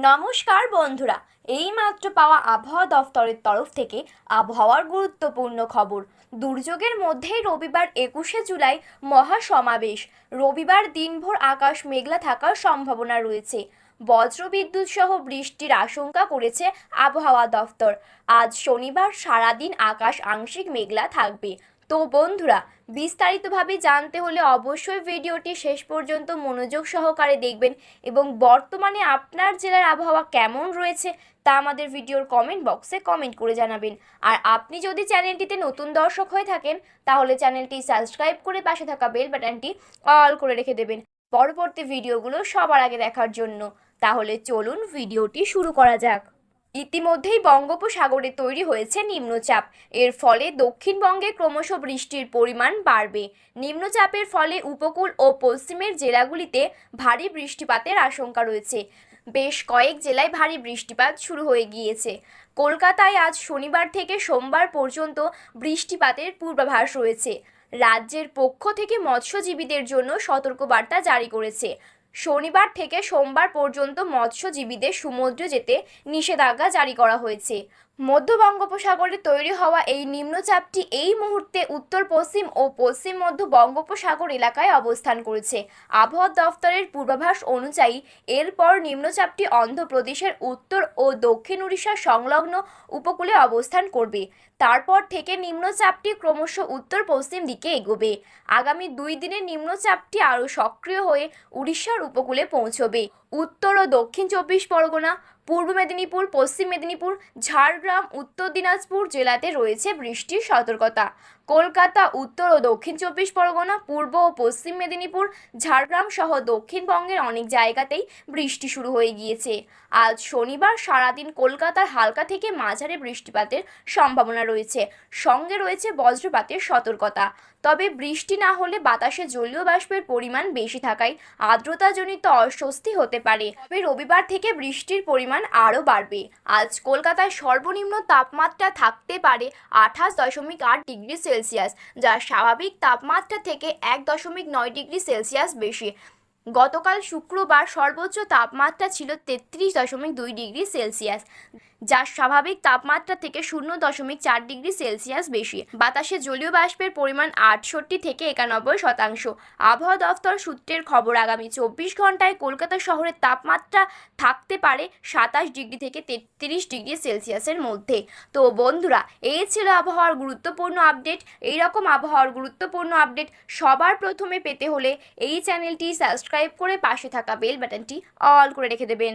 নমস্কার বন্ধুরা, এইমাত্র পাওয়া আবহাওয়া দফতরের তরফ থেকে আবহাওয়ার গুরুত্বপূর্ণ খবর। দুর্যোগের মধ্যেই রবিবার একুশে জুলাই মহাসমাবেশ। রবিবার দিনভর আকাশ মেঘলা থাকার সম্ভাবনা রয়েছে। বজ্রবিদ্যুৎ সহ বৃষ্টির আশঙ্কা করেছে আবহাওয়া দফতর। আজ শনিবার সারাদিন আকাশ আংশিক মেঘলা থাকবে। তো বন্ধুরা, বিস্তারিতভাবে জানতে হলে অবশ্যই ভিডিওটি শেষ পর্যন্ত মনোযোগ সহকারে দেখবেন এবং বর্তমানে আপনার জেলার আবহাওয়া কেমন রয়েছে তা আমাদের ভিডিওর কমেন্ট বক্সে কমেন্ট করে জানাবেন। আর আপনি যদি চ্যানেলটিতে নতুন দর্শক হয়ে থাকেন, তাহলে চ্যানেলটি সাবস্ক্রাইব করে পাশে থাকা বেল বাটনটি অল করে রেখে দেবেন পরবর্তী ভিডিওগুলো সবার আগে দেখার জন্য। তাহলে চলুন ভিডিওটি শুরু করা যাক। ইতিমধ্যেই বঙ্গোপসাগরে তৈরি হয়েছে নিম্নচাপ। এর ফলে দক্ষিণবঙ্গে ক্রমশ বৃষ্টির পরিমাণ বাড়বে। নিম্নচাপের ফলে উপকূল ও পশ্চিমের জেলাগুলিতে ভারী বৃষ্টিপাতের আশঙ্কা রয়েছে। বেশ কয়েক জেলায় ভারী বৃষ্টিপাত শুরু হয়ে গিয়েছে। কলকাতায় আজ শনিবার থেকে সোমবার পর্যন্ত বৃষ্টিপাতের পূর্বাভাস রয়েছে। রাজ্যের পক্ষ থেকে মৎস্যজীবীদের জন্য সতর্কবার্তা জারি করেছে। শনিবার থেকে সোমবার পর্যন্ত মৎস্যজীবীদের সমুদ্রে যেতে নিষেধাজ্ঞা জারি করা হয়েছে। মধ্য বঙ্গোপসাগরে তৈরি হওয়া এই নিম্নচাপটি এই মুহূর্তে উত্তর, পশ্চিম ও পশ্চিম মধ্য বঙ্গোপসাগর এলাকায় অবস্থান করেছে। আবহাওয়া দফতরের পূর্বাভাস অনুযায়ী, এরপর নিম্নচাপটি অন্ধ্রপ্রদেশের উত্তর ও দক্ষিণ উড়িষ্যার সংলগ্ন উপকূলে অবস্থান করবে। তারপর থেকে নিম্নচাপটি ক্রমশ উত্তর, পশ্চিম দিকে এগোবে। আগামী দুই দিনে নিম্নচাপটি আরও সক্রিয় হয়ে উড়িষ্যার উপকূলে পৌঁছবে। উত্তর ও দক্ষিণ চব্বিশ পরগনা পূর্ব মেদিনীপুর, পশ্চিম মেদিনীপুর, ঝাড়গ্রাম, উত্তর দিনাজপুর জেলাতে রয়েছে বৃষ্টির সতর্কতা। কলকাতা, উত্তর ও দক্ষিণ চব্বিশ পরগনা, পূর্ব ও পশ্চিম মেদিনীপুর, ঝাড়গ্রাম সহ দক্ষিণবঙ্গের অনেক জায়গাতেই বৃষ্টি শুরু হয়ে গিয়েছে। আজ শনিবার সারাদিন কলকাতার হালকা থেকে মাঝারি বৃষ্টিপাতের সম্ভাবনা রয়েছে। সঙ্গে রয়েছে বজ্রপাতের সতর্কতা। তবে বৃষ্টি না হলে বাতাসে জলীয় বাষ্পের পরিমাণ বেশি থাকায় আর্দ্রতাজনিত অস্বস্তি হতে পারে। তবে রবিবার থেকে বৃষ্টির পরিমাণ আরও বাড়বে। আজ কলকাতায় সর্বনিম্ন তাপমাত্রা থাকতে পারে আঠাশ দশমিক আট ডিগ্রি সেলসিয়াস, যা স্বাভাবিক তাপমাত্রা থেকে এক দশমিক নয় ডিগ্রি সেলসিয়াস বেশি। গতকাল শুক্রবার সর্বোচ্চ তাপমাত্রা ছিল তেত্রিশ দশমিক দুই ডিগ্রি সেলসিয়াস, যা স্বাভাবিক তাপমাত্রা থেকে শূন্য দশমিক চার ডিগ্রি সেলসিয়াস বেশি। বাতাসে জলীয় বাষ্পের পরিমাণ আটষট্টি থেকে একানব্বই শতাংশ। আবহাওয়া দফতর সূত্রের খবর, আগামী চব্বিশ ঘন্টায় কলকাতা শহরের তাপমাত্রা থাকতে পারে সাতাশ ডিগ্রি থেকে তেত্রিশ ডিগ্রি সেলসিয়াসের মধ্যে। তো বন্ধুরা এই ছিল আবহাওয়ার গুরুত্বপূর্ণ আপডেট। এই রকম আবহাওয়ার গুরুত্বপূর্ণ আপডেট সবার প্রথমে পেতে হলে এই চ্যানেলটি সাবস্ক্রাইব করে পাশে থাকা বেল বাটনটি অল করে রেখে দেবেন।